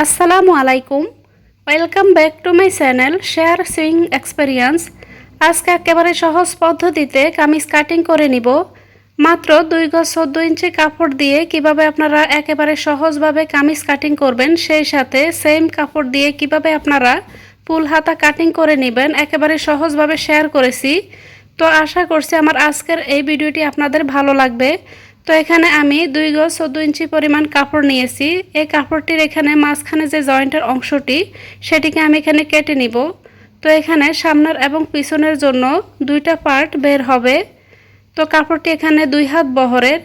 আসসালামু আলাইকুম। Welcome back to my channel share sewing experience আজকে একেবারে সহজ পদ্ধতিতে কামিজ কাটিং করে নিব। মাত্র দুই গজ চোদ্দ ইঞ্চি কাপড় দিয়ে কীভাবে আপনারা একেবারে সহজভাবে কামিজ কাটিং করবেন, সেই সাথে সেম কাপড় দিয়ে কীভাবে আপনারা ফুল হাতা কাটিং করে নেবেন, একেবারে সহজভাবে শেয়ার করেছি। তো আশা করছি আমার আজকের এই ভিডিওটি আপনাদের ভালো লাগবে। তো এখানে আমি দুই গজ চোদ্দ ইঞ্চি পরিমাণ কাপড় নিয়েছি। এই কাপড়টির এখানে মাঝখানে যে জয়েন্টের অংশটি, সেটিকে আমি এখানে কেটে নিব। তো এখানে সামনের এবং পিছনের জন্য দুইটা পার্ট বের হবে। তো কাপড়টি এখানে দুই হাত বহরের।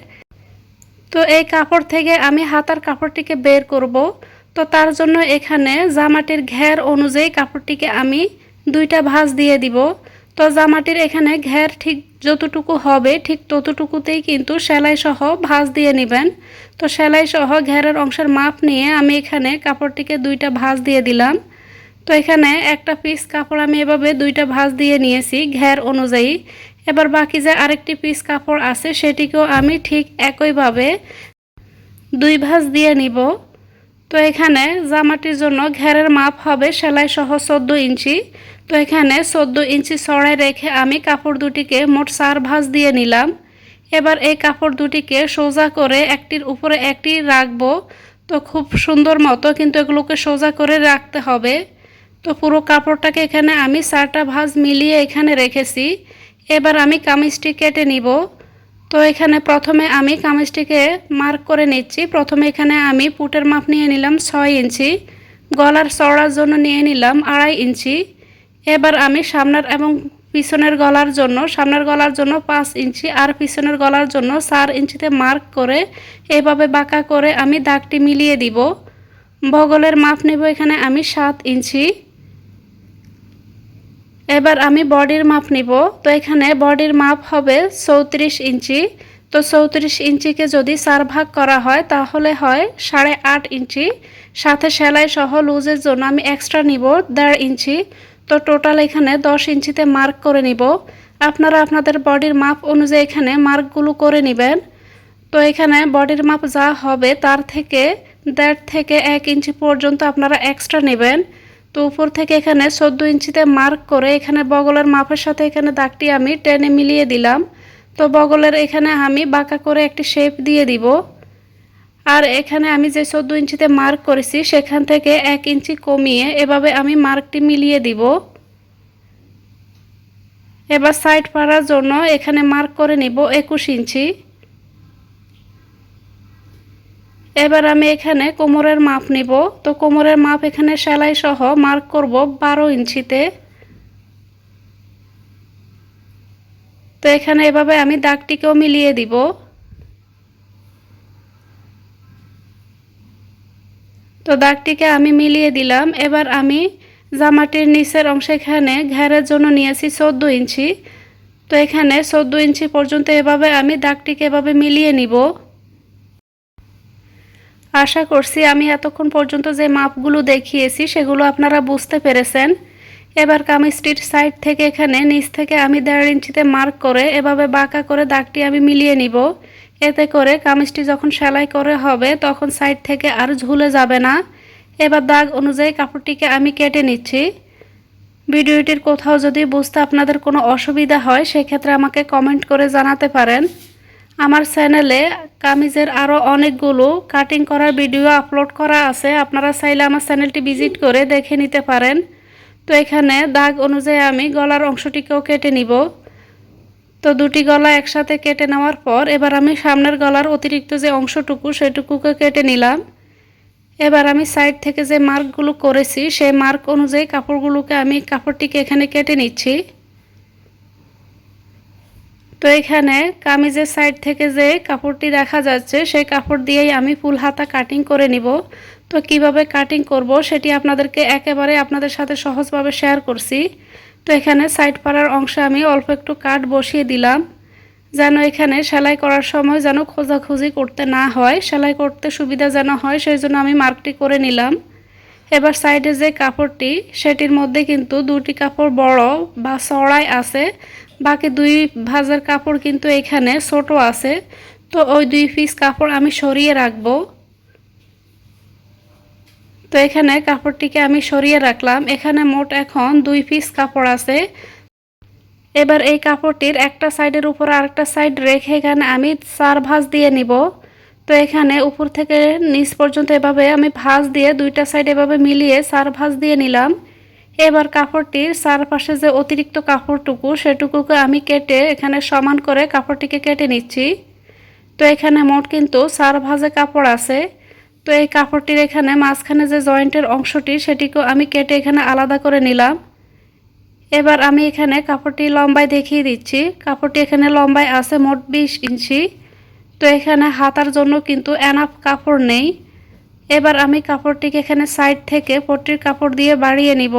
তো এই কাপড় থেকে আমি হাতার কাপড়টিকে বের করব। তো তার জন্য এখানে জামাটির ঘের অনুযায়ী কাপড়টিকে আমি দুইটা ভাঁজ দিয়ে দিব। তো জামাটির এখানে ঘের ঠিক যতটুকু হবে, ঠিক ততটুকুতেই কিন্তু সেলাই সহ ভাঁজ দিয়ে নেবেন। তো সেলাই সহ ঘেরের অংশের মাপ নিয়ে আমি এখানে কাপড়টিকে দুইটা ভাঁজ দিয়ে দিলাম। তো এখানে একটা পিস কাপড় আমি এভাবে দুইটা ভাঁজ দিয়ে নিয়েছি ঘের অনুযায়ী। এবার বাকি যে আরেকটি পিস কাপড় আছে, সেটিকেও আমি ঠিক একইভাবে দুই ভাঁজ দিয়ে নিব। তো এখানে জামাটির জন্য ঘেরের মাপ হবে সেলাই সহ চোদ্দ ইঞ্চি। তো এখানে চোদ্দ ইঞ্চি ছড়াই রেখে আমি কাপড় দুটিকে মোট চার ভাঁজ দিয়ে নিলাম। এবার এই কাপড় দুটিকে সোজা করে একটির উপরে একটি রাখব। তো খুব সুন্দর মতো কিন্তু এগুলোকে সোজা করে রাখতে হবে। তো পুরো কাপড়টাকে এখানে আমি চারটা ভাঁজ মিলিয়ে এখানে রেখেছি। এবার আমি কামিজটি কেটে নিব। তো এখানে প্রথমে আমি কামিজটিকে মার্ক করে নিচ্ছি। প্রথমে এখানে আমি পুটের মাপ নিয়ে নিলাম ছয় ইঞ্চি। গলার চড়ার জন্য নিয়ে নিলাম আড়াই ইঞ্চি। এবার আমি সামনের এবং পিছনের গলার জন্য, সামনের গলার জন্য পাঁচ ইঞ্চি আর পিছনের গলার জন্য চার ইঞ্চিতে মার্ক করে এভাবে বাঁকা করে আমি দাগটি মিলিয়ে দিব। বগলের মাপ নেব এখানে আমি সাত ইঞ্চি। এবার আমি বডির মাপ নিব। তো এখানে বডির মাপ হবে চৌত্রিশ ইঞ্চি। তো চৌত্রিশ ইঞ্চিকে যদি চার ভাগ করা হয়, তাহলে হয় সাড়ে আট ইঞ্চি। সাথে সেলাই সহ লুজের জন্য আমি এক্সট্রা নিব দেড় ইঞ্চি। তো টোটাল এখানে দশ ইঞ্চিতে মার্ক করে নিব। আপনারা আপনাদের বডির মাপ অনুযায়ী এখানে মার্কগুলো করে নেবেন। তো এখানে বডির মাপ যা হবে তার থেকে দেড় থেকে এক ইঞ্চি পর্যন্ত আপনারা এক্সট্রা নেবেন। তো উপর থেকে এখানে চোদ্দ ইঞ্চিতে মার্ক করে এখানে বগলের মাপের সাথে এখানে দাগটি আমি টেনে মিলিয়ে দিলাম। তো বগলের এখানে আমি বাঁকা করে একটি শেপ দিয়ে দিব। আর এখানে আমি যে চোদ্দ ইঞ্চিতে মার্ক করেছি, সেখান থেকে এক ইঞ্চি কমিয়ে এভাবে আমি মার্কটি মিলিয়ে দিব। এবার সাইড পাড়ার জন্য এখানে মার্ক করে নিব একুশ ইঞ্চি। এবার আমি এখানে কোমরের মাপ নিব। তো কোমরের মাপ এখানে সেলাই সহ মার্ক করব বারো ইঞ্চিতে। তো এখানে এভাবে আমি দাগটিকেও মিলিয়ে দিব। তো দাগটিকে আমি মিলিয়ে দিলাম। এবার আমি জামাটির নিচের অংশ এখানে ঘেরের জন্য নিয়েছি চোদ্দ ইঞ্চি। তো এখানে চোদ্দ ইঞ্চি পর্যন্ত এভাবে আমি দাগটিকে এভাবে মিলিয়ে নিব। আশা করছি আমি এতক্ষণ পর্যন্ত যে মাপগুলো দেখিয়েছি, সেগুলো আপনারা বুঝতে পেরেছেন। এবার কামিজটির সাইড থেকে এখানে নিচ থেকে আমি দেড় ইঞ্চিতে মার্ক করে এভাবে বাঁকা করে দাগটি আমি মিলিয়ে নিব। এতে করে কামিজটি যখন সেলাই করে হবে, তখন সাইড থেকে আর ঝুলে যাবে না। এবার দাগ অনুযায়ী কাপড়টিকে আমি কেটে নিচ্ছি। ভিডিওটির কোথাও যদি বুঝতে আপনাদের কোনো অসুবিধা হয়, সেক্ষেত্রে আমাকে কমেন্ট করে জানাতে পারেন। আমার চ্যানেলে কামিজের আরও অনেকগুলো কাটিং করার ভিডিও আপলোড করা আছে। আপনারা চাইলে আমার চ্যানেলটি ভিজিট করে দেখে নিতে পারেন। তো এখানে দাগ অনুযায়ী আমি গলার অংশটিকেও কেটে নিব। তো দুটি গলা একসাথে কেটে নেওয়ার পর এবার আমি সামনের গলার অতিরিক্ত যে অংশটুকু সেটুকুকে কেটে নিলাম। এবার আমি সাইড থেকে যে মার্কগুলো করেছি, সেই মার্ক অনুযায়ী কাপড়গুলোকে আমি কাপড়টিকে এখানে কেটে নিচ্ছি। তো এখানে কামিজের সাইড থেকে যে কাপড়টি দেখা যাচ্ছে, সেই কাপড় দিয়েই আমি ফুল হাতা কাটিং করে নিব। তো কীভাবে কাটিং করব সেটি আপনাদেরকে একেবারে আপনাদের সাথে সহজভাবে শেয়ার করছি। তো এখানে সাইড পাড়ার অংশে আমি অল্প একটু কাট বসিয়ে দিলাম, যেন এখানে সেলাই করার সময় যেন খোঁজাখুঁজি করতে না হয়, সেলাই করতে সুবিধা যেন হয়, সেই জন্য আমি মার্কটি করে নিলাম। এবার সাইডে যে কাপড়টি, সেটির মধ্যে কিন্তু দুটি কাপড় বড় বা চড়াই আছে, বাকি দুই ভাজের কাপড় কিন্তু এখানে ছোট আছে। তো ওই দুই পিস কাপড় আমি সরিয়ে রাখব। তো এখানে কাপড়টিকে আমি সরিয়ে রাখলাম। এখানে মোট এখন দুই পিস কাপড় আছে। এবার এই কাপড়টির একটা সাইডের উপর আরেকটা সাইড রেখে এখানে আমি চার ভাঁজ দিয়ে নিব। তো এখানে উপর থেকে নিচ পর্যন্ত এভাবে আমি ভাঁজ দিয়ে দুইটা সাইড এভাবে মিলিয়ে চার ভাঁজ দিয়ে নিলাম। এবার কাপড়টির চারপাশে যে অতিরিক্ত কাপড়টুকু, সেটুকুকে আমি কেটে এখানে সমান করে কাপড়টিকে কেটে নিচ্ছি। তো এখানে মোট কিন্তু চার ভাঁজে কাপড় আছে। তো এই কাপড়টির এখানে মাঝখানে যে জয়েন্টের অংশটি সেটিকেও আমি কেটে এখানে আলাদা করে নিলাম। এবার আমি এখানে কাপড়টি লম্বায় দেখিয়ে দিচ্ছি। কাপড়টি এখানে লম্বায় আছে মোট বিশ ইঞ্চি। তো এখানে হাতার জন্য কিন্তু এনাফ কাপড় নেই। এবার আমি কাপড়টিকে এখানে সাইড থেকে পট্টির কাপড় দিয়ে বাড়িয়ে নিব।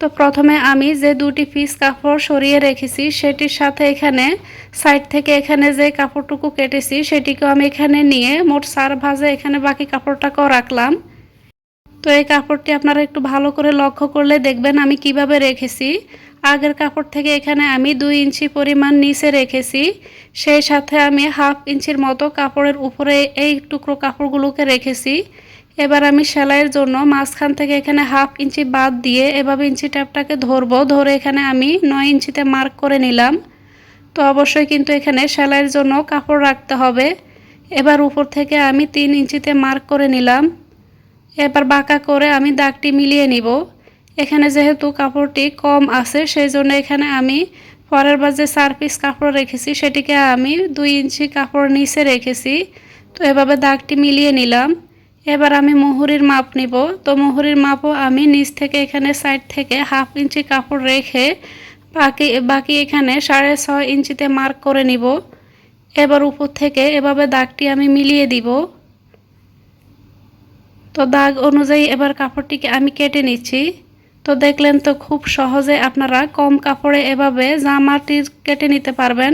তো প্রথমে আমি যে দুটি পিস কাপড় সরিয়ে রেখেছি, সেটির সাথে এখানে সাইড থেকে এখানে যে কাপড়টুকু কেটেছি, সেটিকেও আমি এখানে নিয়ে মোট সার ভাজে এখানে বাকি কাপড়টাকেও রাখলাম। তো এই কাপড়টি আপনারা একটু ভালো করে লক্ষ্য করলে দেখবেন আমি কীভাবে রেখেছি। আগের কাপড় থেকে এখানে আমি দুই ইঞ্চি পরিমাণ নিচে রেখেছি, সেই সাথে আমি হাফ ইঞ্চির মতো কাপড়ের উপরে এই টুকরো কাপড়গুলোকে রেখেছি। এবার আমি সেলাইয়ের জন্য মাঝখান থেকে এখানে হাফ ইঞ্চি বাদ দিয়ে এভাবে ইঞ্চি ট্যাপটাকে ধরবো। ধরে এখানে আমি নয় ইঞ্চিতে মার্ক করে নিলাম। তো অবশ্যই কিন্তু এখানে সেলাইয়ের জন্য কাপড় রাখতে হবে। এবার উপর থেকে আমি তিন ইঞ্চিতে মার্ক করে নিলাম। এবার বাঁকা করে আমি দাগটি মিলিয়ে নিব। এখানে যেহেতু কাপড়টি কম আছে সেই জন্য এখানে আমি পরের বার যে চার পিস কাপড় রেখেছি, সেটিকে আমি দুই ইঞ্চি কাপড় নিচে রেখেছি। তো এভাবে দাগটি মিলিয়ে নিলাম। এবার আমি মুহুরির মাপ নিব। তো মুহুরির মাপও আমি নিচ থেকে এখানে সাইড থেকে হাফ ইঞ্চি কাপড় রেখে বাকি বাকি এখানে সাড়ে ছয় ইঞ্চিতে মার্ক করে নিব। এবার উপর থেকে এভাবে দাগটি আমি মিলিয়ে দিব। তো দাগ অনুযায়ী এবার কাপড়টিকে আমি কেটে নিচ্ছি। তো দেখলেন তো খুব সহজে আপনারা কম কাপড়ে এভাবে জামাটি কেটে নিতে পারবেন।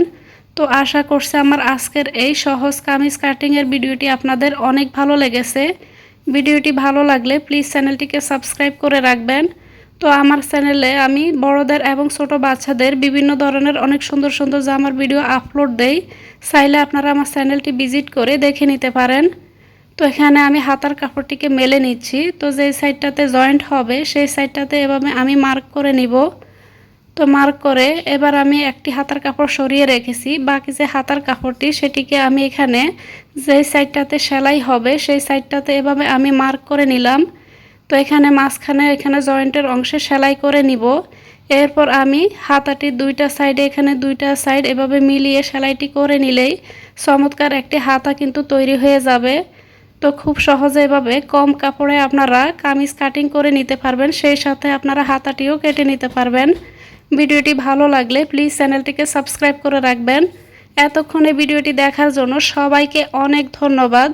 তো আশা করছি আমার আজকের এই সহজ কামিজ কাটিংয়ের ভিডিওটি আপনাদের অনেক ভালো লেগেছে। ভিডিওটি ভালো লাগলে প্লিজ চ্যানেলটিকে সাবস্ক্রাইব করে রাখবেন। তো আমার চ্যানেলে আমি বড়দের এবং ছোট বাচ্চাদের বিভিন্ন ধরনের অনেক সুন্দর সুন্দর জামার ভিডিও আপলোড দেই। চাইলে আপনারা আমার চ্যানেলটি ভিজিট করে দেখে নিতে পারেন। তো এখানে আমি হাতার কাপড়টিকে মেলে নিচ্ছি। তো যেই সাইডটাতে জয়েন্ট হবে, সেই সাইডটাতে এভাবে আমি মার্ক করে নিব। তো মার্ক করে, এবার আমি একটি হাতার কাপড় সরিয়ে রেখেছি। বাকি যে হাতার কাপড়টি, সেটিকে আমি এখানে যেই সাইডটাতে সেলাই হবে, সেই সাইডটাতে এভাবে আমি মার্ক করে নিলাম। তো এখানে মাঝখানে, এখানে জয়েন্টের অংশে সেলাই করে নিব। এরপর আমি হাতাটির দুইটা সাইডে, এখানে দুইটা সাইড এভাবে মিলিয়ে সেলাইটি করে নিলেই চমৎকার একটি হাতা কিন্তু তৈরি হয়ে যাবে। তো খুব সহজে এভাবে কম কাপড়ে আপনারা কামিজ কাটিং করে নিতে পারবেন, সেই সাথে আপনারা হাতাটিও কেটে নিতে পারবেন। ভিডিওটি ভালো লাগলে প্লিজ চ্যানেলটিকে সাবস্ক্রাইব করে রাখবেন। এতক্ষণে ভিডিওটি দেখার জন্য সবাইকে অনেক ধন্যবাদ।